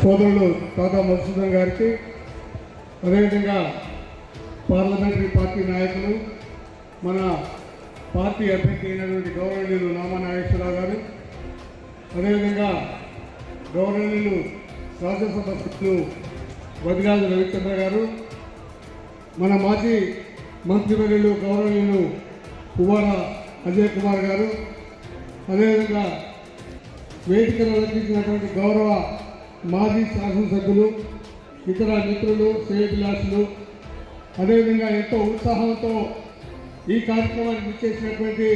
సోదరుడు తాతా మధుసూదన్ గారికి అదేవిధంగా పార్లమెంటరీ పార్టీ నాయకులు మన పార్టీ అభ్యర్థి అయినటువంటి గౌరవనీయులు నామానాగేశ్వరరావు గారు అదేవిధంగా గౌరవనీయులు రాజ్యసభ సభ్యులు వదిరాజు రవిచంద్ర గారు మన మాజీ మంత్రివర్యులు గౌరవనీయులు పువ్వార అజయ్ కుమార్ గారు అదేవిధంగా వేదికను అలంకరించినటువంటి గౌరవ మాజీ శాసనసభ్యులు ఇతర మిత్రులు శ్రేయభిలాషులు అదేవిధంగా ఎంతో ఉత్సాహంతో ఈ కార్యక్రమానికి ఇచ్చేసినటువంటి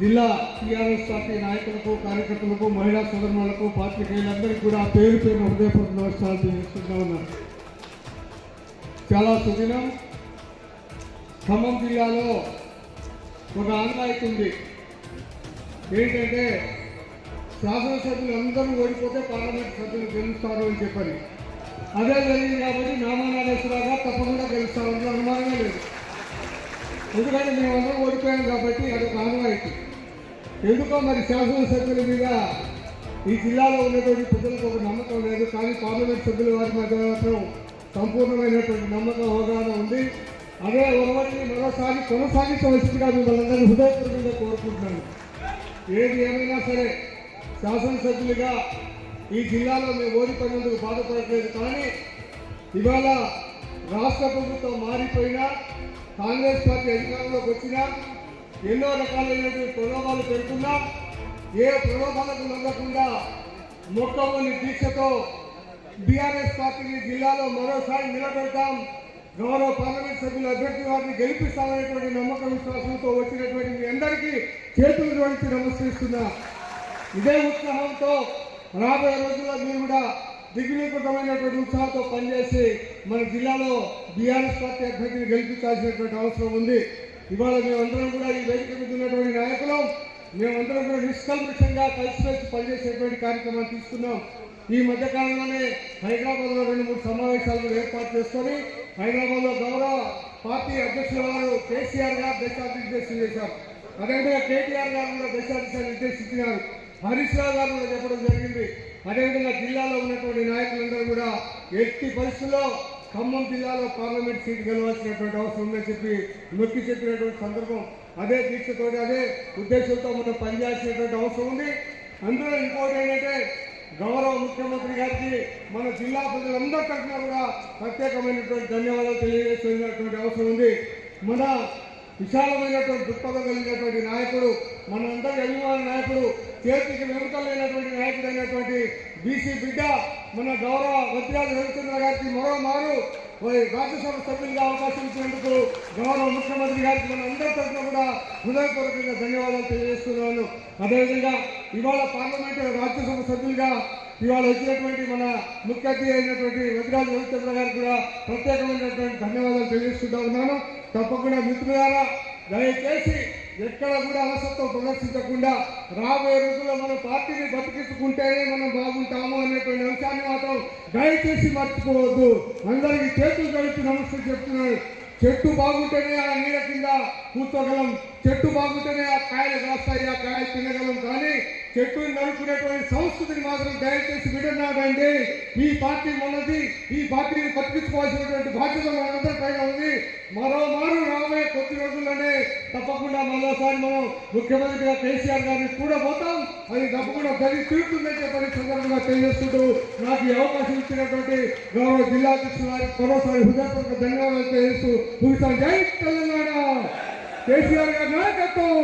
జిల్లా టీఆర్ఎస్ పార్టీ నాయకులకు కార్యకర్తలకు మహిళా సోదరులకు పాత్రికేయులందరికీ కూడా పేరు పేరు హృదయపూర్వక నమస్కారాలు తెలియజేస్తున్నా ఉన్నారు చాలా సుదినం ఖమ్మం జిల్లాలో ఒక ఆనవాయితీ ఉంది. ఏంటంటే శాసనసభ్యులు అందరూ ఓడిపోతే పార్లమెంట్ సభ్యులు గెలుస్తారు అని చెప్పారు అదే జరిగింది కాబట్టి నామానాగేశ్వరరావు గారు తప్పకుండా గెలుస్తారు అందులో అనుమానమే లేదు. ఎందుకంటే మేమందరం ఓడిపోయాం కాబట్టి అది ఒక ఆనవాయితీ. ఎందుకో మరి శాసనసభ్యుల మీద ఈ జిల్లాలో ఉన్నటువంటి ప్రజలకు ఒక నమ్మకం లేదు. కానీ పార్లమెంట్ సభ్యుల వారి మధ్య మాత్రం సంపూర్ణమైనటువంటి నమ్మకం అవగాహన ఉంది. అదే ఒకటి మరోసారి కొనసాగించవలసిందిగా మిమ్మల్ని అందరినీ హృదయపూర్వకంగా కోరుకుంటున్నాను. ఏది ఏమైనా సరే శాసనసభ్యులుగా ఈ జిల్లాలో మేము ఓడిపోయినందుకు బాధపడట్లేదు. కానీ ఇవాళ రాష్ట్ర ప్రభుత్వం మారిపోయినా కాంగ్రెస్ పార్టీ అధికారంలోకి వచ్చినా ఎన్నో రకాలైనటువంటి ప్రలోభాలు పెడుతున్నా ఏ ప్రలోభాలకు లొంగకుండా మొక్కవని దీక్షతో బీఆర్ఎస్ పార్టీని జిల్లాలో మరోసారి నిలబెడతాం. గౌరవ పార్లమెంట్ సభ్యుల అభ్యర్థి వారిని గెలిపిస్తామనేటువంటి నమ్మకం విశ్వాసంతో వచ్చినటువంటి మీ అందరికీ చేతులు జోడించి నమస్కరిస్తున్నా. ఇదే ఉత్సాహంతో రాబోయే రోజుల్లో మీరు కూడా దిగ్విజయకృతమైనటువంటి ఉత్సాహంతో పనిచేసి మన జిల్లాలో బీఆర్ఎస్ పార్టీ అభ్యర్థిని గెలిపించాల్సినటువంటి అవసరం ఉంది. ఇవాళ మేమందరం కూడా ఈ వేదిక మీద ఉన్నటువంటి నాయకులు మేమందరం కూడా నిష్కల్మషంగా కలిసిమెలిసి పనిచేసేటువంటి కార్యక్రమాన్ని తీసుకున్నాం. ఈ మధ్య కాలంలోనే హైదరాబాద్లో రెండు మూడు సమావేశాలు ఏర్పాటు చేసుకొని హైదరాబాద్లో గౌరవ పార్టీ అధ్యక్షుల వారు కేసీఆర్ గారు దేశాభివృద్ధి చేశారు. అదేవిధంగా కేటీఆర్ గారు కూడా దేశాభివృద్ధి నిర్దేశించినారు. హరీష్ రావు గారు కూడా చెప్పడం జరిగింది. అదేవిధంగా జిల్లాలో ఉన్నటువంటి నాయకులందరూ కూడా ఎట్టి పరిస్థితుల్లో ఖమ్మం జిల్లాలో పార్లమెంట్ సీట్ గెలవాల్సినటువంటి అవసరం ఉందని చెప్పి నొక్కి చెప్పినటువంటి సందర్భం అదే దీక్షతో అదే ఉద్దేశంతో మనం పనిచేయాల్సినటువంటి అవసరం ఉంది. అందులో ఇంకోటి ఏంటంటే గౌరవ ముఖ్యమంత్రి గారికి మన జిల్లా ప్రజలందరి తరఫున కూడా ప్రత్యేకమైనటువంటి ధన్యవాదాలు తెలియజేస్తున్నటువంటి అవసరం ఉంది. మన విశాలమైనటువంటి దృక్పథం కలిగినటువంటి నాయకుడు మనందరి అభిమాన నాయకుడు చేతికి వెనుకలేనటువంటి నాయకుడు అయినటువంటి బీసీ బిడ్డ మన గౌరవ వద్రాజ రవిచంద్ర గారికి మరో మారు రాజ్యసభ సభ్యులుగా అవకాశం ఇచ్చినందుకు గౌరవ ముఖ్యమంత్రి గారికి మన అందరి తరఫున కూడా హృదయపూర్వకంగా ధన్యవాదాలు తెలియజేస్తున్నాను. అదేవిధంగా ఇవాళ పార్లమెంటు రాజ్యసభ సభ్యులుగా ఇవాళ వచ్చినటువంటి మన ముఖ్య అతిథి అయినటువంటి వజ్రాజ రవిచంద్ర గారికి కూడా ప్రత్యేకమైనటువంటి ధన్యవాదాలు తెలియజేస్తుంటా ఉన్నాను. తప్పకుండా మిత్రులారా దయచేసి ఎక్కడ కూడా అలసత్వం ప్రదర్శించకుండా రాబోయే రోజుల్లో మన పార్టీని బతికించుకుంటేనే మనం బాగుంటాము అనేటువంటి అంశాన్ని మాత్రం దయచేసి మర్చిపోవద్దు. అందరికీ చేతులు కలిసి నమస్తే చెప్తున్నాను. చెట్టు బాగుంటేనే ఆ నీడ కింద కూర్చోగలం. చెట్టు బాగుంటేనే ఆ కాయలు కాస్తాయి ఆ కాయలు తినగలం. కానీ చెట్టుని నడుపుకునేటువంటి సంస్కృతిని మాత్రం దయచేసి విడనాడండి. ఈ పార్టీ మనది ఈ పార్టీని పట్టించుకోవాల్సినటువంటి బాధ్యత మనందరి పైన ఉంది. మరో మారు కొద్ది రోజుల్లోనే తప్పకుండా మరోసారి మనం ముఖ్యమంత్రిగా కేసీఆర్ గారిని కూడా పోతాం. అది తప్పకుండా జరిగి తీరుతుందని చెప్పని సందర్భంగా తెలియజేస్తుంటూ నాకు ఈ అవకాశం ఇచ్చినటువంటి గౌరవ జిల్లా అధ్యక్షుల వారికి మరోసారి హృదయపూర్వక ధన్యవాదాలు తెలియజేస్తూ ముగిస్తాను. జై తెలంగాణ! కేసీఆర్ గారి నాయకత్వం!